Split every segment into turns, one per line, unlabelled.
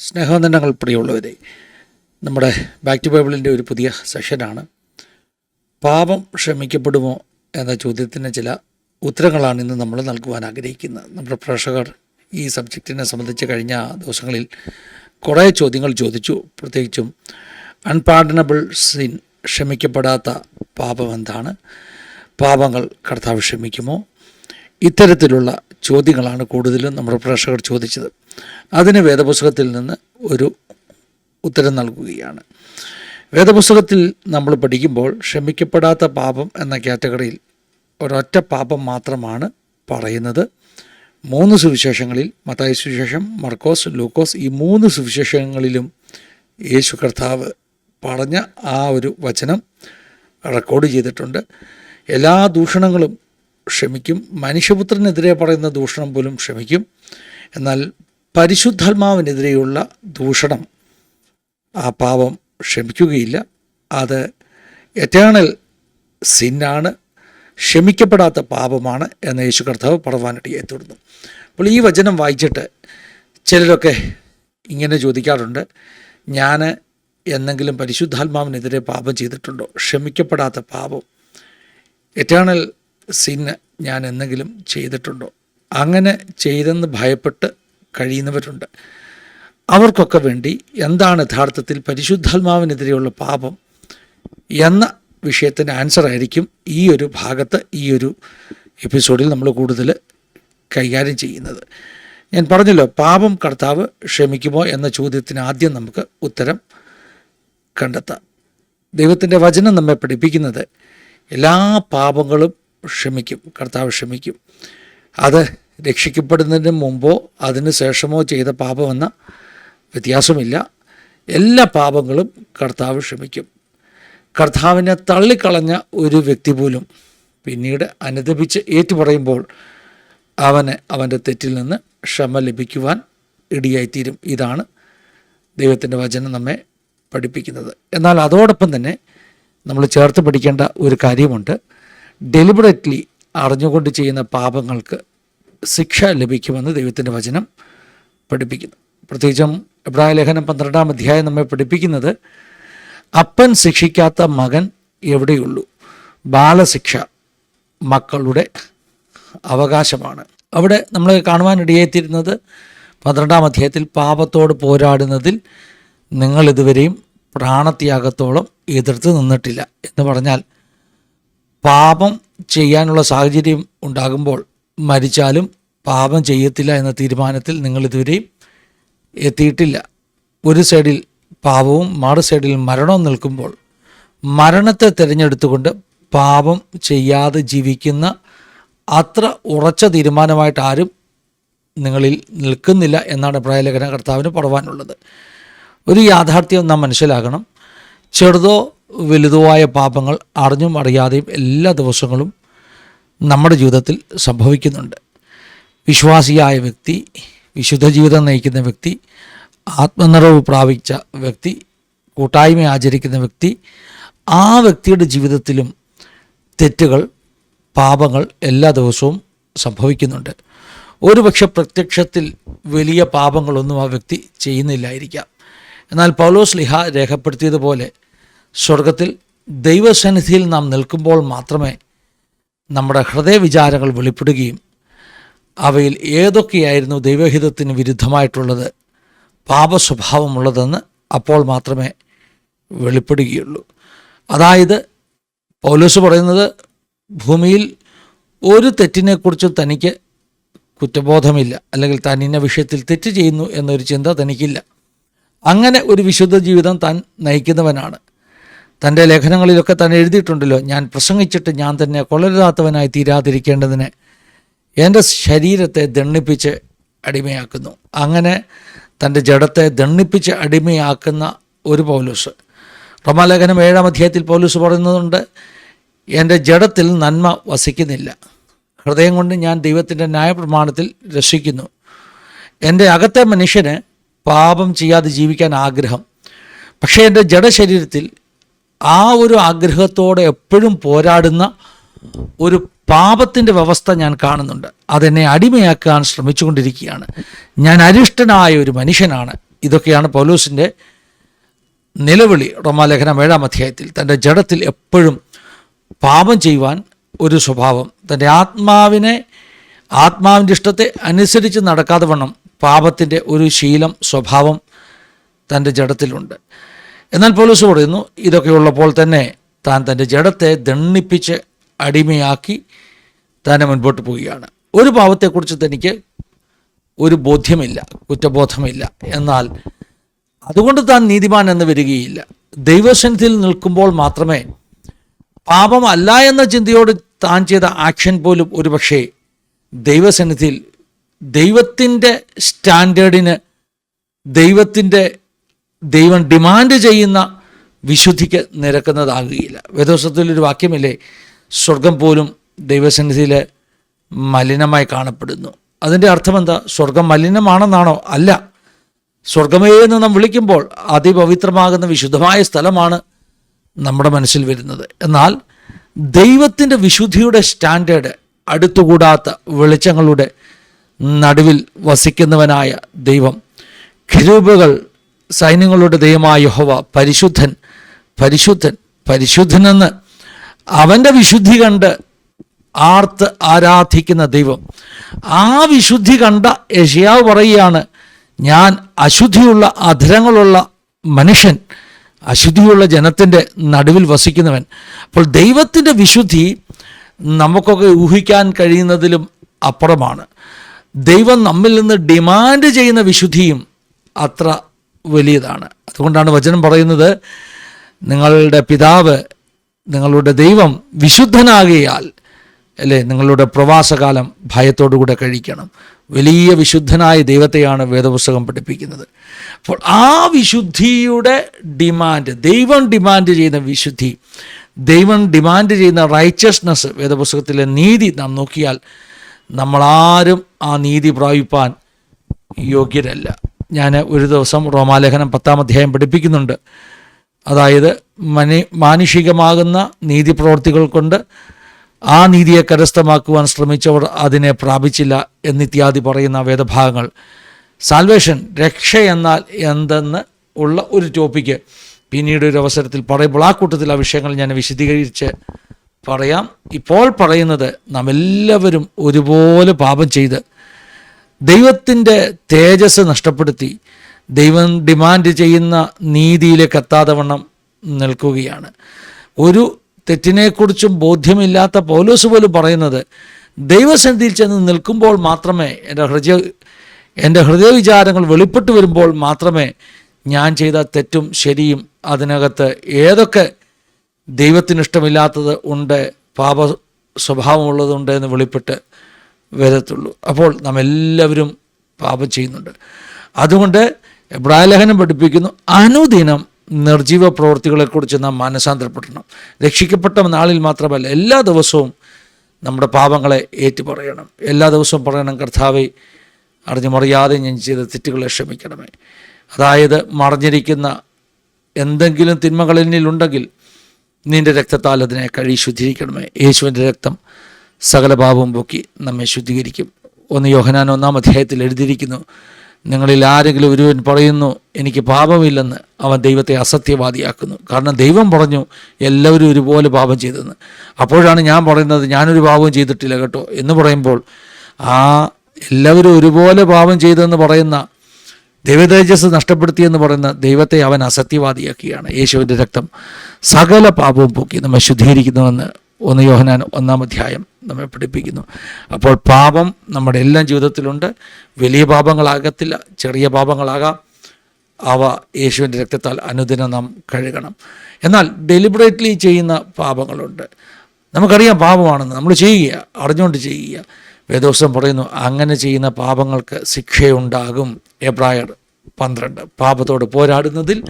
സ്നേഹവന്ദനങ്ങൾ പ്രിയമുള്ളവരെ നമ്മുടെ back to ബൈബിളിന്റെ ഒരു പുതിയ സെഷനാണ്. പാപം ക്ഷമിക്കപ്പെടുമോ എന്ന ചോദ്യത്തിന് ചില ഉത്തരങ്ങളാണ് ഇന്ന് നമ്മൾ നൽകുവാൻ ആഗ്രഹിക്കുന്നത്. നമ്മുടെ പ്രേക്ഷകർ ഈ സബ്ജക്റ്റിനെ സംബന്ധിച്ച് കഴിഞ്ഞ ദിവസങ്ങളിൽ കുറേ ചോദ്യങ്ങൾ ചോദിച്ചു. പ്രത്യേകിച്ചും അൺപാർഡനബിൾ സിൻ ക്ഷമിക്കപ്പെടാത്ത പാപം എന്താണ്? പാപങ്ങൾ കർത്താവ് ക്ഷമിക്കുമോ? ഇത്തരത്തിലുള്ള ചോദ്യങ്ങളാണ് കൂടുതലും നമ്മുടെ പ്രേക്ഷകർ ചോദിച്ചത്. അതിന് വേദപുസ്തകത്തിൽ നിന്ന് ഒരു ഉത്തരം നൽകുകയാണ്. വേദപുസ്തകത്തിൽ നമ്മൾ പഠിക്കുമ്പോൾ ക്ഷമിക്കപ്പെടാത്ത പാപം എന്ന കാറ്റഗറിയിൽ ഒരൊറ്റ പാപം മാത്രമാണ് പറയുന്നത്. മൂന്ന് സുവിശേഷങ്ങളിൽ മത്തായി സുവിശേഷം മർക്കോസ് ലൂക്കോസ് ഈ മൂന്ന് സുവിശേഷങ്ങളിലും യേശു കർത്താവ് പറഞ്ഞ ആ ഒരു വചനം റെക്കോർഡ് ചെയ്തിട്ടുണ്ട്. എല്ലാ ദൂഷണങ്ങളും ക്ഷമിക്കും. മനുഷ്യപുത്രനെതിരെ പറയുന്ന ദൂഷണം പോലും ക്ഷമിക്കും. എന്നാൽ പരിശുദ്ധാത്മാവിനെതിരെയുള്ള ദൂഷണം ആ പാപം ക്ഷമിക്കുകയില്ല. അത് എറ്റേണൽ സിന്നാണ് ക്ഷമിക്കപ്പെടാത്ത പാപമാണ് എന്ന് യേശു കർത്താവ് പറവാനിടയായി തുടർന്നു. അപ്പോൾ ഈ വചനം വായിച്ചിട്ട് ചിലരൊക്കെ ഇങ്ങനെ ചോദിക്കാറുണ്ട് ഞാൻ എന്തെങ്കിലും പരിശുദ്ധാത്മാവിനെതിരെ പാപം ചെയ്തിട്ടുണ്ടോ? ക്ഷമിക്കപ്പെടാത്ത പാപം. എറ്റേണൽ സിന്ന് ഞാൻ എന്തെങ്കിലും ചെയ്തിട്ടുണ്ടോ? അങ്ങനെ ചെയ്തെന്ന് ഭയപ്പെട്ട് കഴിയുന്നവരുണ്ട്. അവർക്കൊക്കെ വേണ്ടി എന്താണ് യഥാർത്ഥത്തിൽ പരിശുദ്ധാത്മാവിനെതിരെയുള്ള പാപം എന്ന വിഷയത്തിന് ആൻസർ ആയിരിക്കും ഈ ഒരു ഭാഗത്ത് ഈ ഒരു എപ്പിസോഡിൽ നമ്മൾ കൂടുതൽ കൈകാര്യം ചെയ്യുന്നത്. ഞാൻ പറഞ്ഞല്ലോ പാപം കർത്താവ് ക്ഷമിക്കുമോ എന്ന ചോദ്യത്തിന് ആദ്യം നമുക്ക് ഉത്തരം കണ്ടെത്താം. ദൈവത്തിന്റെ വചനം നമ്മെ പഠിപ്പിക്കുന്നത് എല്ലാ പാപങ്ങളും ക്ഷമിക്കും കർത്താവ് ക്ഷമിക്കും. അത് രക്ഷിക്കപ്പെടുന്നതിന് മുമ്പോ അതിന് ശേഷമോ ചെയ്ത പാപമെന്ന വ്യത്യാസമില്ല. എല്ലാ പാപങ്ങളും കർത്താവ് ക്ഷമിക്കും. കർത്താവിനെ തള്ളിക്കളഞ്ഞ ഒരു വ്യക്തി പോലും പിന്നീട് അനുദപിച്ച് ഏറ്റുപറയുമ്പോൾ അവന് അവന്റെ തെറ്റിൽ നിന്ന് ക്ഷമ ലഭിക്കുവാൻ ഇടിയായിത്തീരും. ഇതാണ് ദൈവത്തിന്റെ വചനം നമ്മെ പഠിപ്പിക്കുന്നത്. എന്നാൽ അതോടൊപ്പം തന്നെ നമ്മൾ ചേർത്ത് പഠിക്കേണ്ട ഒരു കാര്യമുണ്ട്. ഡെലിബറേറ്റ്ലി അറിഞ്ഞുകൊണ്ട് ചെയ്യുന്ന പാപങ്ങൾക്ക് ശിക്ഷ ലഭിക്കുമെന്ന് ദൈവത്തിന്റെ വചനം പഠിപ്പിക്കുന്നു. പ്രത്യേകിച്ചും എബ്രായ ലേഖനം പന്ത്രണ്ടാം അധ്യായം നമ്മെ പഠിപ്പിക്കുന്നത് അപ്പൻ ശിക്ഷിക്കാത്ത മകൻ എവിടെയുള്ളൂ? ബാലശിക്ഷ മക്കളുടെ അവകാശമാണ്. അവിടെ നമ്മൾ കാണുവാനിടയായിത്തീരുന്നത് പന്ത്രണ്ടാം അധ്യായത്തിൽ പാപത്തോട് പോരാടുന്നതിൽ നിങ്ങൾ ഇതുവരെയും പ്രാണത്യാഗത്തോളം എതിർത്ത് നിന്നിട്ടില്ല എന്ന് പറഞ്ഞാൽ പാപം ചെയ്യാനുള്ള സാഹചര്യം ഉണ്ടാകുമ്പോൾ മരിച്ചാലും പാപം ചെയ്യത്തില്ല എന്ന തീരുമാനത്തിൽ നിങ്ങൾ ഇതുവരെയും എത്തിയിട്ടില്ല. ഒരു സൈഡിൽ പാപവും മറു സൈഡിൽ മരണവും നിൽക്കുമ്പോൾ മരണത്തെ തിരഞ്ഞെടുത്തുകൊണ്ട് പാപം ചെയ്യാതെ ജീവിക്കുന്ന അത്ര ഉറച്ച തീരുമാനമായിട്ട് ആരും നിങ്ങളിൽ നിൽക്കുന്നില്ല എന്നാണ് പ്രായലേഖന കർത്താവിന് പറവാനുള്ളത് ഒരു യാഥാർത്ഥ്യം നാം മനസ്സിലാക്കണം ചെറുതോ വലുതോ ആയ പാപങ്ങൾ അറിഞ്ഞും അറിയാതെയും എല്ലാ ദിവസങ്ങളും നമ്മുടെ ജീവിതത്തിൽ സംഭവിക്കുന്നുണ്ട്. വിശ്വാസിയായ വ്യക്തി വിശുദ്ധ ജീവിതം നയിക്കുന്ന വ്യക്തി ആത്മനിറവ് പ്രാപിച്ച വ്യക്തി കൂട്ടായ്മ ആചരിക്കുന്ന വ്യക്തി ആ വ്യക്തിയുടെ ജീവിതത്തിലും തെറ്റുകൾ പാപങ്ങൾ എല്ലാ ദിവസവും സംഭവിക്കുന്നുണ്ട്. ഒരുപക്ഷെ പ്രത്യക്ഷത്തിൽ വലിയ പാപങ്ങളൊന്നും ആ വ്യക്തി ചെയ്യുന്നില്ലായിരിക്കാം. എന്നാൽ പൗലോസ് ലിഹ രേഖപ്പെടുത്തിയതുപോലെ സ്വർഗത്തിൽ ദൈവസന്നിധിയിൽ നാം നിൽക്കുമ്പോൾ മാത്രമേ നമ്മുടെ ഹൃദയവിചാരങ്ങൾ വെളിപ്പെടുകയും അവയിൽ ഏതൊക്കെയായിരുന്നു ദൈവഹിതത്തിന് വിരുദ്ധമായിട്ടുള്ളത് പാപസ്വഭാവമുള്ളതെന്ന് അപ്പോൾ മാത്രമേ വെളിപ്പെടുകയുള്ളൂ. അതായത് പൗലോസ് പറയുന്നത് ഭൂമിയിൽ ഒരു തെറ്റിനെക്കുറിച്ചും തനിക്ക് കുറ്റബോധമില്ല അല്ലെങ്കിൽ താൻ ഇന്ന വിഷയത്തിൽ തെറ്റ് ചെയ്യുന്നു എന്നൊരു ചിന്ത തനിക്കില്ല. അങ്ങനെ ഒരു വിശുദ്ധ ജീവിതം താൻ നയിക്കുന്നവനാണ്. തന്റെ ലേഖനങ്ങളിലൊക്കെ തന്നെ എഴുതിയിട്ടുണ്ടല്ലോ. ഞാൻ പ്രസംഗിച്ചിട്ട് ഞാൻ തന്നെ കൊള്ളരുതാത്തവനായി തീരാതിരിക്കേണ്ടതിന് എന്റെ ശരീരത്തെ ദണ്ണിപ്പിച്ച് അടിമയാക്കുന്നു. അങ്ങനെ തന്റെ ജഡത്തെ ദണ്ണിപ്പിച്ച് അടിമയാക്കുന്ന ഒരു പൗലൂസ്. റമാലേഖനം ഏഴാം അധ്യായത്തിൽ പൗലൂസ് പറയുന്നതുണ്ട് എന്റെ ജഡത്തിൽ നന്മ വസിക്കുന്നില്ല. ഹൃദയം കൊണ്ട് ഞാൻ ദൈവത്തിന്റെ ന്യായപ്രമാണത്തിൽ രസിക്കുന്നു എന്റെ അകത്തെ മനുഷ്യന് പാപം ചെയ്യാതെ ജീവിക്കാൻ ആഗ്രഹം. പക്ഷേ എന്റെ ജഡശരീരത്തിൽ ആ ഒരു ആഗ്രഹത്തോടെ എപ്പോഴും പോരാടുന്ന ഒരു പാപത്തിന്റെ വ്യവസ്ഥ ഞാൻ കാണുന്നുണ്ട്. അതെന്നെ അടിമയാക്കാൻ ശ്രമിച്ചുകൊണ്ടിരിക്കുകയാണ്. ഞാൻ അരിഷ്ടനായ ഒരു മനുഷ്യനാണ്. ഇതൊക്കെയാണ് പൗലൂസിന്റെ നിലവിളി റോമാലേഖനം ഏഴാം അധ്യായത്തിൽ. തന്റെ ജഡത്തിൽ എപ്പോഴും പാപം ചെയ്യുവാൻ ഒരു സ്വഭാവം. തന്റെ ആത്മാവിനെ ആത്മാവിന്റെ ഇഷ്ടത്തെ അനുസരിച്ച് നടക്കാതെ വണ്ണം പാപത്തിന്റെ ഒരു ശീലം സ്വഭാവം തന്റെ ജഡത്തിലുണ്ട്. എന്നാൽ പോലീസ് പറയുന്നു ഇതൊക്കെയുള്ളപ്പോൾ തന്നെ താൻ തന്റെ ജഡത്തെ ദണ്ണിപ്പിച്ച് അടിമയാക്കി തന്നെ മുൻപോട്ട് പോവുകയാണ്. ഒരു പാവത്തെക്കുറിച്ച് തനിക്ക് ഒരു ബോധ്യമില്ല കുറ്റബോധമില്ല. എന്നാൽ അതുകൊണ്ട് താൻ നീതിമാൻ എന്ന് വരികയില്ല. ദൈവസന്നിധിയിൽ നിൽക്കുമ്പോൾ മാത്രമേ പാപമല്ല എന്ന ചിന്തയോട് താൻ ചെയ്ത ആക്ഷൻ പോലും ഒരുപക്ഷെ ദൈവസന്നിധിയിൽ ദൈവത്തിന്റെ സ്റ്റാൻഡേർഡിന് ദൈവത്തിന്റെ ദൈവം ഡിമാൻഡ് ചെയ്യുന്ന വിശുദ്ധിക്ക് നിരക്കുന്നതാകുകയില്ല. വേദോസത്തിലൊരു വാക്യമില്ലേ? സ്വർഗം പോലും ദൈവസന്നിധിയിൽ മലിനമായി കാണപ്പെടുന്നു. അതിന്റെ അർത്ഥം എന്താ സ്വർഗം മലിനമാണെന്നാണോ? അല്ല. സ്വർഗമേ എന്ന് നാം വിളിക്കുമ്പോൾ അതിപവിത്രമാകുന്ന വിശുദ്ധമായ സ്ഥലമാണ് നമ്മുടെ മനസ്സിൽ വരുന്നത്. എന്നാൽ ദൈവത്തിന്റെ വിശുദ്ധിയുടെ സ്റ്റാൻഡേർഡ് അടുത്തുകൂടാത്ത വെളിച്ചങ്ങളുടെ നടുവിൽ വസിക്കുന്നവനായ ദൈവം ഖിരൂബുകൾ സൈന്യങ്ങളുടെ ദൈവമായ യഹോവ പരിശുദ്ധൻ പരിശുദ്ധൻ പരിശുദ്ധനെന്ന് അവന്റെ വിശുദ്ധി കണ്ട് ആർത്ത് ആരാധിക്കുന്ന ദൈവം. ആ വിശുദ്ധി കണ്ട യഷിയാവ് പറയുകയാണ് ഞാൻ അശുദ്ധിയുള്ള അധരങ്ങളുള്ള മനുഷ്യൻ അശുദ്ധിയുള്ള ജനത്തിന്റെ നടുവിൽ വസിക്കുന്നവൻ. അപ്പോൾ ദൈവത്തിന്റെ വിശുദ്ധി നമുക്കൊക്കെ ഊഹിക്കാൻ കഴിയുന്നതിലും അപ്പുറമാണ്. ദൈവം നമ്മിൽ നിന്ന് ഡിമാൻഡ് ചെയ്യുന്ന വിശുദ്ധിയും അത്ര വലിയതാണ്. അതുകൊണ്ടാണ് വചനം പറയുന്നത് നിങ്ങളുടെ പിതാവ് നിങ്ങളുടെ ദൈവം വിശുദ്ധനാകിയാൽ അല്ലേ നിങ്ങളുടെ പ്രവാസകാലം ഭയത്തോടുകൂടെ കഴിക്കണം. വലിയ വിശുദ്ധനായ ദൈവത്തെയാണ് വേദപുസ്തകം പഠിപ്പിക്കുന്നത്. അപ്പോൾ ആ വിശുദ്ധിയുടെ ഡിമാൻഡ് ദൈവം ഡിമാൻഡ് ചെയ്യുന്ന വിശുദ്ധി ദൈവം ഡിമാൻഡ് ചെയ്യുന്ന റൈച്ചസ്നെസ് വേദപുസ്തകത്തിലെ നീതി നാം നോക്കിയാൽ നമ്മളാരും ആ നീതി പ്രാപിപ്പാൻ യോഗ്യരല്ല. ഞാൻ ഒരു ദിവസം റോമാലേഖനം പത്താം അധ്യായം പഠിപ്പിക്കുന്നുണ്ട്. അതായത് മനി മാനുഷികമാകുന്ന നീതി പ്രവർത്തികൾ കൊണ്ട് ആ നീതിയെ കരസ്ഥമാക്കുവാൻ ശ്രമിച്ചവർ അതിനെ പ്രാപിച്ചില്ല എന്നിത്യാദി പറയുന്ന വേദഭാഗങ്ങൾ. സാൽവേഷൻ രക്ഷ എന്നാൽ എന്തെന്ന് ഉള്ള ഒരു ടോപ്പിക്ക് പിന്നീട് ഒരു അവസരത്തിൽ പറയുമ്പോൾ ആ കൂട്ടത്തിൽ ആ വിഷയങ്ങൾ ഞാൻ വിശദീകരിച്ച് പറയാം. ഇപ്പോൾ പറയുന്നത് നാം എല്ലാവരും ഒരുപോലെ പാപം ചെയ്ത് ദൈവത്തിന്റെ തേജസ് നഷ്ടപ്പെടുത്തി ദൈവം ഡിമാൻഡ് ചെയ്യുന്ന നീതിയിലേക്ക് എത്താതെ വണ്ണം നിൽക്കുകയാണ്. ഒരു തെറ്റിനെക്കുറിച്ചും ബോധ്യമില്ലാത്ത പൗലോസ് പോലും പറയുന്നത് ദൈവസന്നിധിയിൽ ചെന്ന് നിൽക്കുമ്പോൾ മാത്രമേ എന്റെ ഹൃദയ എന്റെ ഹൃദയ വിചാരങ്ങൾ വെളിപ്പെട്ട് വരുമ്പോൾ മാത്രമേ ഞാൻ ചെയ്ത തെറ്റും ശരിയും അതിനകത്ത് ഏതൊക്കെ ദൈവത്തിന് ഇഷ്ടമില്ലാത്തത് ഉണ്ട് പാപ സ്വഭാവമുള്ളതുണ്ട് എന്ന് വെളിപ്പെട്ട് വരത്തുള്ളൂ. അപ്പോൾ നാം എല്ലാവരും പാപം ചെയ്യുന്നുണ്ട്. അതുകൊണ്ട് എബ്രാലേഖനം പഠിപ്പിക്കുന്നു. അനുദിനം നിർജീവ പ്രവൃത്തികളെക്കുറിച്ച് നാം മാനസാന്തരപ്പെടണം രക്ഷിക്കപ്പെട്ട നാളിൽ മാത്രമല്ല എല്ലാ ദിവസവും നമ്മുടെ പാപങ്ങളെ ഏറ്റുപറയണം. എല്ലാ ദിവസവും പറയണം കർത്താവെ അറിഞ്ഞു മറിയാതെ ഞാൻ ചെയ്ത തെറ്റുകളെ ക്ഷമിക്കണമേ. അതായത് മറിഞ്ഞിരിക്കുന്ന എന്തെങ്കിലും തിന്മകൾ ഉണ്ടെങ്കിൽ നിന്റെ രക്തത്താൽ അതിനെ കഴി ശുദ്ധീകരിക്കണമേ യേശുവിന്റെ രക്തം സകല പാപവും പൊക്കി നമ്മെ ശുദ്ധീകരിക്കും. ഒന്ന് യോഹനാൻ ഒന്നാം അധ്യായത്തിൽ എഴുതിയിരിക്കുന്നു നിങ്ങളിൽ ആരെങ്കിലും ഒരുവൻ പറയുന്നു എനിക്ക് പാപമില്ലെന്ന് അവൻ ദൈവത്തെ അസത്യവാദിയാക്കുന്നു. കാരണം ദൈവം പറഞ്ഞു എല്ലാവരും ഒരുപോലെ പാപം ചെയ്തെന്ന്. അപ്പോഴാണ് ഞാൻ പറയുന്നത് ഞാനൊരു പാപവും ചെയ്തിട്ടില്ല കേട്ടോ. എന്ന് പറയുമ്പോൾ ആ എല്ലാവരും ഒരുപോലെ പാപം ചെയ്തെന്ന് പറയുന്ന ദൈവതേജസ് നഷ്ടപ്പെടുത്തിയെന്ന് പറയുന്ന ദൈവത്തെ അവൻ അസത്യവാദിയാക്കിയാണ് യേശുവിന്റെ രക്തം സകല പാപവും പൊക്കി നമ്മെ ശുദ്ധീകരിക്കുന്നുവെന്ന് ഒന്ന് യോഹനാൻ ഒന്നാം അധ്യായം നമ്മെ പഠിപ്പിക്കുന്നു. അപ്പോൾ പാപം നമ്മുടെ എല്ലാം ജീവിതത്തിലുണ്ട്. വലിയ പാപങ്ങളാകത്തില്ല ചെറിയ പാപങ്ങളാകാം. അവ യേശുവിന്റെ രക്തത്താൽ അനുദിനം നാം കഴുകണം. എന്നാൽ ഡെലിബറേറ്റ്ലി ചെയ്യുന്ന പാപങ്ങളുണ്ട്. നമുക്കറിയാം പാപമാണെന്ന്. നമ്മൾ ചെയ്യുക അറിഞ്ഞുകൊണ്ട് ചെയ്യുക. വേദോസം പറയുന്നു അങ്ങനെ ചെയ്യുന്ന പാപങ്ങൾക്ക് ശിക്ഷയുണ്ടാകും. എബ്രായർ പന്ത്രണ്ട്. പാപത്തോട് പോരാടുന്നതിൽ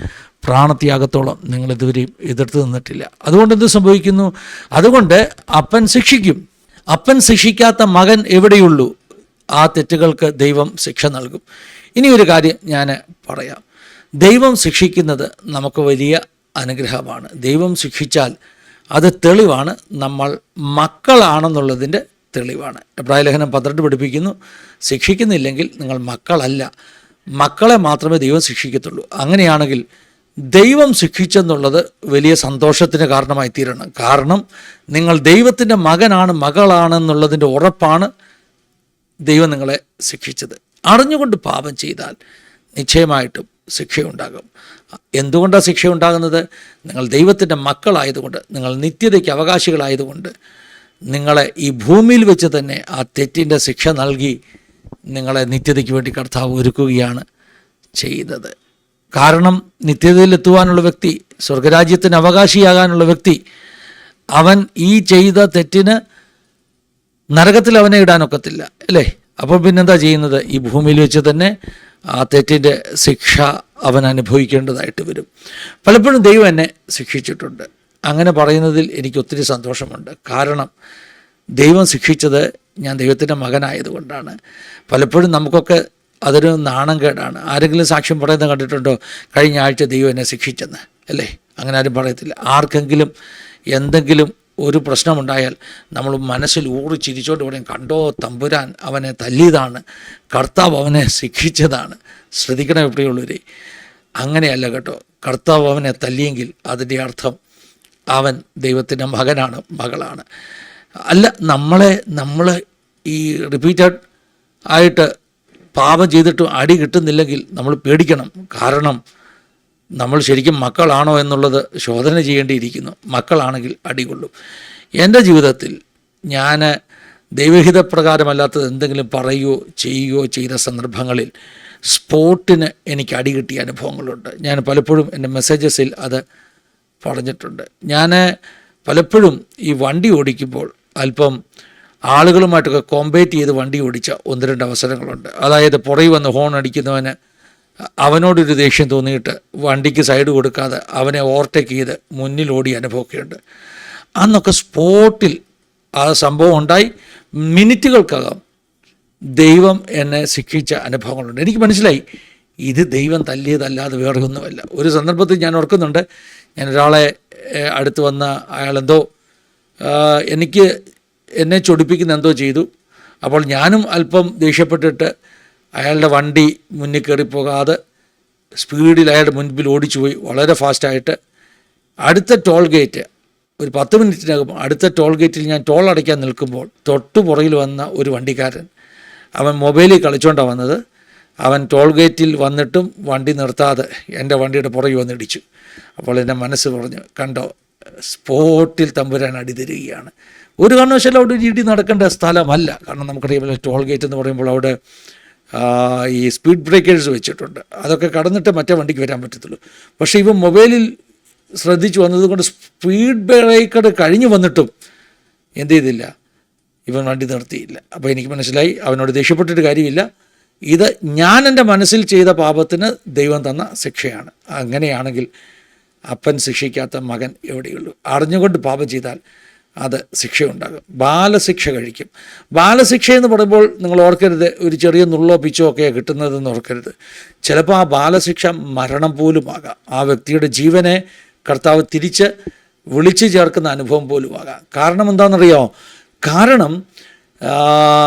പ്രാണത്യാഗത്തോളം നിങ്ങൾ ഇതുവരെയും എതിർത്ത് നിന്നിട്ടില്ല. അതുകൊണ്ട് എന്ത് സംഭവിക്കുന്നു? അതുകൊണ്ട് അപ്പൻ ശിക്ഷിക്കും. അപ്പൻ ശിക്ഷിക്കാത്ത മകൻ എവിടെയുള്ളൂ? ആ തെറ്റുകൾക്ക് ദൈവം ശിക്ഷ നൽകും. ഇനി ഒരു കാര്യം ഞാൻ പറയാം. ദൈവം ശിക്ഷിക്കുന്നത് നമുക്ക് വലിയ അനുഗ്രഹമാണ്. ദൈവം ശിക്ഷിച്ചാൽ അത് തെളിവാണ്. നമ്മൾ മക്കളാണെന്നുള്ളതിന്റെ തെളിവാണ്. എബ്രാഹിം ലേഖനം പന്ത്രണ്ട് പഠിപ്പിക്കുന്നു ശിക്ഷിക്കുന്നില്ലെങ്കിൽ നിങ്ങൾ മക്കളല്ല. മക്കളെ മാത്രമേ ദൈവം ശിക്ഷിക്കത്തുള്ളൂ. അങ്ങനെയാണെങ്കിൽ ദൈവം ശിക്ഷിച്ചെന്നുള്ളത് വലിയ സന്തോഷത്തിന് കാരണമായി തീരണം കാരണം നിങ്ങൾ ദൈവത്തിന്റെ മകനാണ് മകളാണെന്നുള്ളതിന്റെ ഉറപ്പാണ് ദൈവം നിങ്ങളെ ശിക്ഷിച്ചത്. അറിഞ്ഞുകൊണ്ട് പാപം ചെയ്താൽ നിശ്ചയമായിട്ടും ശിക്ഷയുണ്ടാകും. എന്തുകൊണ്ടാണ് ശിക്ഷ ഉണ്ടാകുന്നത് നിങ്ങൾ ദൈവത്തിന്റെ മക്കളായതുകൊണ്ട് നിങ്ങൾ നിത്യതയ്ക്ക് അവകാശികളായതുകൊണ്ട് നിങ്ങളെ ഈ ഭൂമിയിൽ വെച്ച് തന്നെ ആ തെറ്റിന്റെ ശിക്ഷ നൽകി നിങ്ങളെ നിത്യതയ്ക്ക് വേണ്ടി കർത്താവ് ഒരുക്കുകയാണ് ചെയ്തത്. കാരണം നിത്യതയിലെത്തുവാനുള്ള വ്യക്തി സ്വർഗരാജ്യത്തിന് അവകാശിയാകാനുള്ള വ്യക്തി അവൻ ഈ ചെയ്ത തെറ്റിന് നരകത്തിൽ അവനെ ഇടാനൊക്കത്തില്ല അല്ലേ? അപ്പോൾ പിന്നെന്താ ചെയ്യുന്നത്? ഈ ഭൂമിയിൽ വെച്ച് തന്നെ ആ തെറ്റിന്റെ ശിക്ഷ അവൻ അനുഭവിക്കേണ്ടതായിട്ട് വരും. പലപ്പോഴും ദൈവം എന്നെ ശിക്ഷിച്ചിട്ടുണ്ട്. അങ്ങനെ പറയുന്നതിൽ എനിക്ക് ഒത്തിരി സന്തോഷമുണ്ട്. കാരണം ദൈവം ശിക്ഷിച്ചത് ഞാൻ ദൈവത്തിന്റെ മകനായതുകൊണ്ടാണ്. പലപ്പോഴും നമുക്കൊക്കെ അതൊരു നാണം കേടാണ്. ആരെങ്കിലും സാക്ഷ്യം പറയുന്നത് കണ്ടിട്ടുണ്ടോ? കഴിഞ്ഞ ആഴ്ച ദൈവം എന്നെ ശിക്ഷിച്ചെന്ന് അല്ലേ? അങ്ങനെ ആരും പറയത്തില്ല. ആർക്കെങ്കിലും എന്തെങ്കിലും ഒരു പ്രശ്നമുണ്ടായാൽ നമ്മൾ മനസ്സിൽ ഊറി ചിരിച്ചോണ്ട് പറയും കണ്ടോ തമ്പുരാൻ അവനെ തല്ലിയതാണ്. കർത്താവ് അവനെ ശിക്ഷിച്ചതാണ്. ശ്രദ്ധിക്കണം എവിടെയുള്ളവരെ അങ്ങനെയല്ല കേട്ടോ. കർത്താവ് അവനെ തല്ലിയെങ്കിൽ അതിന്റെ അർത്ഥം അവൻ ദൈവത്തിന്റെ മകനാണ് മകളാണ്. അല്ല നമ്മളെ നമ്മൾ ഈ റിപ്പീറ്റഡ് ആയിട്ട് പാപം ചെയ്തിട്ടും അടി കിട്ടുന്നില്ലെങ്കിൽ നമ്മൾ പേടിക്കണം. കാരണം നമ്മൾ ശരിക്കും മക്കളാണോ എന്നുള്ളത് ശോധന ചെയ്യേണ്ടിയിരിക്കുന്നു. മക്കളാണെങ്കിൽ അടികൊള്ളും എന്റെ ജീവിതത്തിൽ ഞാൻ ദൈവഹിതപ്രകാരമല്ലാത്തത് എന്തെങ്കിലും പറയുകയോ ചെയ്യുകയോ ചെയ്ത സന്ദർഭങ്ങളിൽ സ്പോട്ടിന് എനിക്ക് അടി കിട്ടിയ അനുഭവങ്ങളുണ്ട്. ഞാൻ പലപ്പോഴും എന്റെ മെസ്സേജസിൽ അത് പറഞ്ഞിട്ടുണ്ട്. ഞാൻ പലപ്പോഴും ഈ വണ്ടി ഓടിക്കുമ്പോൾ അല്പം ആളുകളുമായിട്ടൊക്കെ കോമ്പേറ്റ് ചെയ്ത് വണ്ടി ഓടിച്ച ഒന്ന് രണ്ട് അവസരങ്ങളുണ്ട്. അതായത് പുറകിൽ വന്ന് ഹോൺ അടിക്കുന്നവന് അവനോടൊരു ദേഷ്യം തോന്നിയിട്ട് വണ്ടിക്ക് സൈഡ് കൊടുക്കാതെ അവനെ ഓവർടേക്ക് ചെയ്ത് മുന്നിൽ ഓടിയ അനുഭവമൊക്കെയുണ്ട്. അന്നൊക്കെ സ്പോട്ടിൽ ആ സംഭവം ഉണ്ടായി. മിനിറ്റുകൾക്കകം ദൈവം എന്നെ ശിക്ഷിച്ച അനുഭവങ്ങളുണ്ട്. എനിക്ക് മനസ്സിലായി ഇത് ദൈവം തല്ലിയതല്ലാതെ വേറെ ഒന്നുമല്ല ഒരു സന്ദർഭത്തിൽ ഞാൻ ഓർക്കുന്നുണ്ട് ഞാൻ ഒരാളെ അടുത്ത് വന്ന അയാളെന്തോ എനിക്ക് എന്നെ ചൊടിപ്പിക്കുന്ന എന്തോ ചെയ്തു. അപ്പോൾ ഞാനും അല്പം ദേഷ്യപ്പെട്ടിട്ട് അയാളുടെ വണ്ടി മുന്നിൽ കയറി പോകാതെ സ്പീഡിൽ അയാളുടെ മുൻപിൽ ഓടിച്ചു പോയി വളരെ ഫാസ്റ്റായിട്ട് അടുത്ത ടോൾ ഗേറ്റ് ഒരു പത്ത് മിനിറ്റിനകം അടുത്ത ടോൾ ഗേറ്റിൽ ഞാൻ ടോൾ അടയ്ക്കാൻ നിൽക്കുമ്പോൾ തൊട്ടു പുറകിൽ വന്ന ഒരു വണ്ടിക്കാരൻ. അവൻ മൊബൈലിൽ കളിച്ചുകൊണ്ടാണ് വന്നത്. അവൻ ടോൾ ഗേറ്റിൽ വന്നിട്ടും വണ്ടി നിർത്താതെ എന്റെ വണ്ടിയുടെ പുറകിൽ വന്നിടിച്ചു. അപ്പോൾ എന്റെ മനസ്സ് പറഞ്ഞു കണ്ടോ സ്പോട്ടിൽ തമ്പുരാൻ അടി തരികയാണ് ഒരു കാരണവശാലും അവിടെ ഒരു ഇടി നടക്കേണ്ട സ്ഥലമല്ല. കാരണം നമുക്കറിയാമല്ലോ ടോൾ ഗേറ്റ് എന്ന് പറയുമ്പോൾ അവിടെ ഈ സ്പീഡ് ബ്രേക്കേഴ്സ് വെച്ചിട്ടുണ്ട്. അതൊക്കെ കടന്നിട്ട് മറ്റേ വണ്ടിക്ക് വരാൻ പറ്റത്തുള്ളൂ. പക്ഷേ ഇവ മൊബൈലിൽ ശ്രദ്ധിച്ചു വന്നതുകൊണ്ട് സ്പീഡ് ബ്രേക്കർ കഴിഞ്ഞു വന്നിട്ടും എന്ത് ചെയ്തില്ല. ഇവൻ വണ്ടി നിർത്തിയില്ല. അപ്പോൾ എനിക്ക് മനസ്സിലായി അവനോട് ദേഷ്യപ്പെട്ടിട്ട് കാര്യമില്ല. ഇത് ഞാൻ എന്റെ മനസ്സിൽ ചെയ്ത പാപത്തിന് ദൈവം തന്ന ശിക്ഷയാണ്. അങ്ങനെയാണെങ്കിൽ അപ്പൻ ശിക്ഷിക്കാത്ത മകൻ എവിടെയുള്ളൂ? അറിഞ്ഞുകൊണ്ട് പാപം ചെയ്താൽ അത് ശിക്ഷയുണ്ടാകും. ബാലശിക്ഷ കഴിക്കും. ബാലശിക്ഷ എന്ന് പറയുമ്പോൾ നിങ്ങൾ ഓർക്കരുത് ഒരു ചെറിയ നുള്ളോ പിച്ചോ ഒക്കെയാണ് കിട്ടുന്നതെന്ന് ഓർക്കരുത്. ചിലപ്പോൾ ആ ബാലശിക്ഷ മരണം പോലും ആകാം. ആ വ്യക്തിയുടെ ജീവനെ കർത്താവ് തിരിച്ച് വിളിച്ചു ചേർക്കുന്ന അനുഭവം പോലും ആകാം. കാരണം എന്താണെന്നറിയോ? കാരണം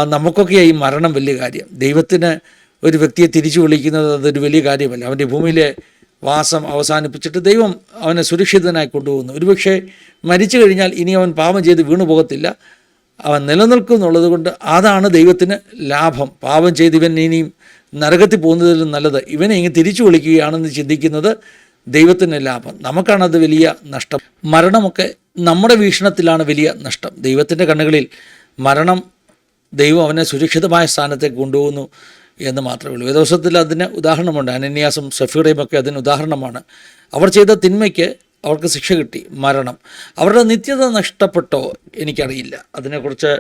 നമുക്കൊക്കെ ഈ മരണം വലിയ കാര്യം. ദൈവത്തിന് ഒരു വ്യക്തിയെ തിരിച്ചു വിളിക്കുന്നത് അതൊരു വലിയ കാര്യമല്ല. അവന്റെ ഭൂമിയിലെ വാസം അവസാനിപ്പിച്ചിട്ട് ദൈവം അവനെ സുരക്ഷിതനായി കൊണ്ടുപോകുന്നു. ഒരുപക്ഷെ മരിച്ചു കഴിഞ്ഞാൽ ഇനി അവൻ പാപം ചെയ്ത് വീണു പോകത്തില്ല. അവൻ നിലനിൽക്കും എന്നുള്ളത് കൊണ്ട് അതാണ് ദൈവത്തിന് ലാഭം. പാപം ചെയ്ത് ഇവൻ ഇനിയും നരകത്തിൽ പോകുന്നതിലും നല്ലത്. ഇവനെ ഇങ്ങനെ തിരിച്ചു വിളിക്കുകയാണെന്ന് ചിന്തിക്കുന്നത് ദൈവത്തിന് ലാഭം. നമുക്കാണത് വലിയ നഷ്ടം. മരണമൊക്കെ നമ്മുടെ വീക്ഷണത്തിലാണ് വലിയ നഷ്ടം. ദൈവത്തിന്റെ കണ്ണുകളിൽ മരണം ദൈവം അവനെ സുരക്ഷിതമായ സ്ഥാനത്തേക്ക് കൊണ്ടുപോകുന്നു. എന്ന് മാത്രമേ ഉള്ളൂ. വേദവശത്തിൽ അതിന് ഉദാഹരണമുണ്ട്. അനന്യാസും സഫീറയും ഒക്കെ അതിന് ഉദാഹരണമാണ്. അവർ ചെയ്ത തിന്മയ്ക്ക് അവർക്ക് ശിക്ഷ കിട്ടി മരണം. അവരുടെ നിത്യത നഷ്ടപ്പെട്ടോ എനിക്കറിയില്ല. അതിനെക്കുറിച്ച്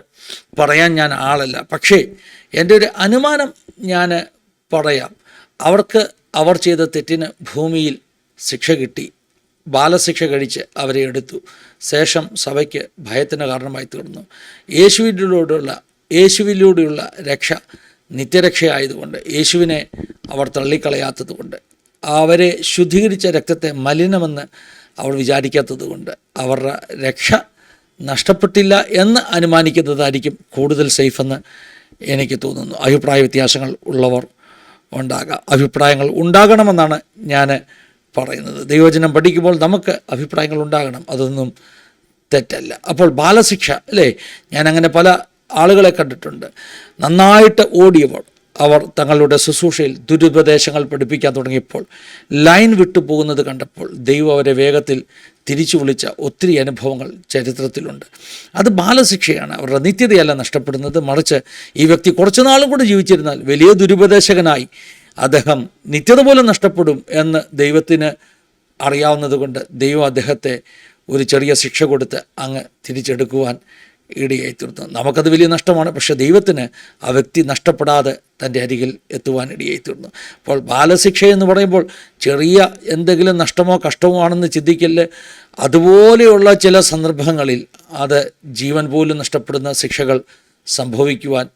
പറയാൻ ഞാൻ ആളല്ല. പക്ഷേ എന്റെ ഒരു അനുമാനം ഞാൻ പറയാം. അവർക്ക് അവർ ചെയ്ത തെറ്റിന് ഭൂമിയിൽ ശിക്ഷ കിട്ടി. ബാലശിക്ഷ കഴിച്ച് അവരെ എടുത്തു. ശേഷം സഭയ്ക്ക് ഭയത്തിന് കാരണമായി തീർന്നു. യേശുവിനോടുള്ള യേശുവിലൂടെയുള്ള രക്ഷ നിത്യരക്ഷയായതുകൊണ്ട് യേശുവിനെ അവർ തള്ളിക്കളയാത്തതുകൊണ്ട് അവരെ ശുദ്ധീകരിച്ച രക്തത്തെ മലിനമെന്ന് അവർ വിചാരിക്കാത്തതുകൊണ്ട് അവരുടെ രക്ഷ നഷ്ടപ്പെട്ടില്ല എന്ന് അനുമാനിക്കുന്നതായിരിക്കും കൂടുതൽ സേഫെന്ന് എനിക്ക് തോന്നുന്നു. അഭിപ്രായ വ്യത്യാസങ്ങൾ ഉള്ളവർ ഉണ്ടാകാം. അഭിപ്രായങ്ങൾ ഉണ്ടാകണമെന്നാണ് ഞാൻ പറയുന്നത്. ദൈവചനം പഠിക്കുമ്പോൾ നമുക്ക് അഭിപ്രായങ്ങൾ ഉണ്ടാകണം. അതൊന്നും തെറ്റല്ല. അപ്പോൾ ബാലശിക്ഷ അല്ലേ? ഞാനങ്ങനെ പല ആളുകളെ കണ്ടിട്ടുണ്ട്. നന്നായിട്ട് ഓടിയവർ അവർ തങ്ങളുടെ ശുശ്രൂഷയിൽ ദുരുപദേശങ്ങൾ പഠിപ്പിക്കാൻ തുടങ്ങിയപ്പോൾ ലൈൻ വിട്ടുപോകുന്നത് കണ്ടപ്പോൾ ദൈവം അവരെ വേഗത്തിൽ തിരിച്ചു വിളിച്ച ഒത്തിരി അനുഭവങ്ങൾ ചരിത്രത്തിലുണ്ട്. അത് ബാലശിക്ഷയാണ്. അവരുടെ നിത്യതയല്ല നഷ്ടപ്പെടുന്നത്. മറിച്ച് ഈ വ്യക്തി കുറച്ചു നാളും കൂടെ ജീവിച്ചിരുന്നാൽ വലിയ ദുരുപദേശകനായി അദ്ദേഹം നിത്യത പോലും നഷ്ടപ്പെടും എന്ന് ദൈവത്തിന് അറിയാവുന്നതുകൊണ്ട് ദൈവം അദ്ദേഹത്തെ ഒരു ചെറിയ ശിക്ഷ കൊടുത്ത് അങ്ങ് തിരിച്ചെടുക്കുവാൻ ഇടയായി തീർന്നു. നമുക്കത് വലിയ നഷ്ടമാണ്. പക്ഷേ ദൈവത്തിന് ആ വ്യക്തി നഷ്ടപ്പെടാതെ തന്റെ അരികിൽ എത്തുവാൻ ഇടയായി തീർന്നു. അപ്പോൾ ബാലശിക്ഷ എന്ന് പറയുമ്പോൾ ചെറിയ എന്തെങ്കിലും നഷ്ടമോ കഷ്ടമോ ആണെന്ന് ചിന്തിക്കൽ അതുപോലെയുള്ള ചില സന്ദർഭങ്ങളിൽ അത് ജീവൻ പോലും നഷ്ടപ്പെടുന്ന ശിക്ഷകൾ സംഭവിക്കുവാൻ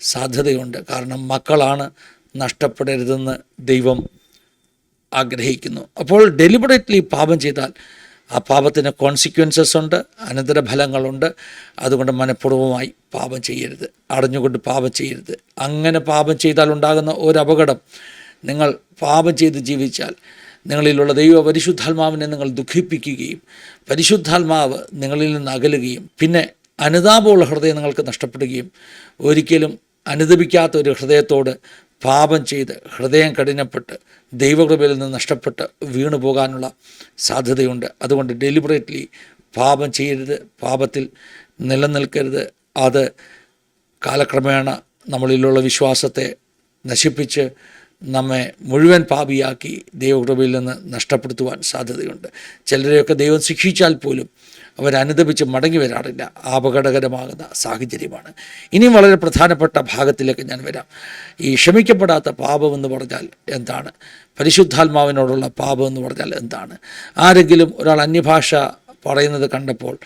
സാധ്യതയുണ്ട്. കാരണം മക്കളാണ് നഷ്ടപ്പെടരുതെന്ന് ദൈവം ആഗ്രഹിക്കുന്നു. അപ്പോൾ ഡെലിബറേറ്റ്ലി പാപം ചെയ്താൽ ആ പാപത്തിന് കോൺസിക്വൻസസ് ഉണ്ട് അനന്തരഫലങ്ങളുണ്ട്. അതുകൊണ്ട് മനഃപൂർവമായി പാപം ചെയ്യരുത് അറിഞ്ഞുകൊണ്ട് പാപം ചെയ്യരുത്. അങ്ങനെ പാപം ചെയ്താൽ ഉണ്ടാകുന്ന ഒരു നിങ്ങൾ പാപം ചെയ്ത് ജീവിച്ചാൽ നിങ്ങളിലുള്ള ദൈവ പരിശുദ്ധാത്മാവിനെ നിങ്ങൾ ദുഃഖിപ്പിക്കുകയും പരിശുദ്ധാത്മാവ് നിങ്ങളിൽ നിന്ന് അകലുകയും പിന്നെ അനുതാപമുള്ള ഹൃദയം നിങ്ങൾക്ക് നഷ്ടപ്പെടുകയും ഒരിക്കലും അനുദപിക്കാത്ത ഒരു ഹൃദയത്തോട് പാപം ചെയ്ത് ഹൃദയം കഠിനപ്പെട്ട് ദൈവകൃപയിൽ നിന്ന് നഷ്ടപ്പെട്ട് വീണു പോകാനുള്ള സാധ്യതയുണ്ട്. അതുകൊണ്ട് ഡെലിബറേറ്റ്ലി പാപം ചെയ്യരുത് പാപത്തിൽ നിലനിൽക്കരുത്. അത് കാലക്രമേണ നമ്മളിലുള്ള വിശ്വാസത്തെ നശിപ്പിച്ച് നമ്മെ മുഴുവൻ പാപിയാക്കി ദൈവകൃപയിൽ നിന്ന് നഷ്ടപ്പെടുത്തുവാൻ സാധ്യതയുണ്ട്. ചിലരെയൊക്കെ ദൈവം ശിക്ഷിച്ചാൽ പോലും അവരനുദപിച്ച് മടങ്ങി വരാറില്ല. അപകടകരമാകുന്ന സാഹചര്യമാണ്. ഇനിയും വളരെ പ്രധാനപ്പെട്ട ഭാഗത്തിലേക്ക് ഞാൻ വരാം. ഈ ക്ഷമിക്കപ്പെടാത്ത പാപം എന്ന് പറഞ്ഞാൽ എന്താണ്? പരിശുദ്ധാത്മാവിനോടുള്ള പാപം എന്ന് പറഞ്ഞാൽ എന്താണ്? ആരെങ്കിലും ഒരാൾ അന്യഭാഷ പറയുന്നത് കണ്ടപ്പോൾ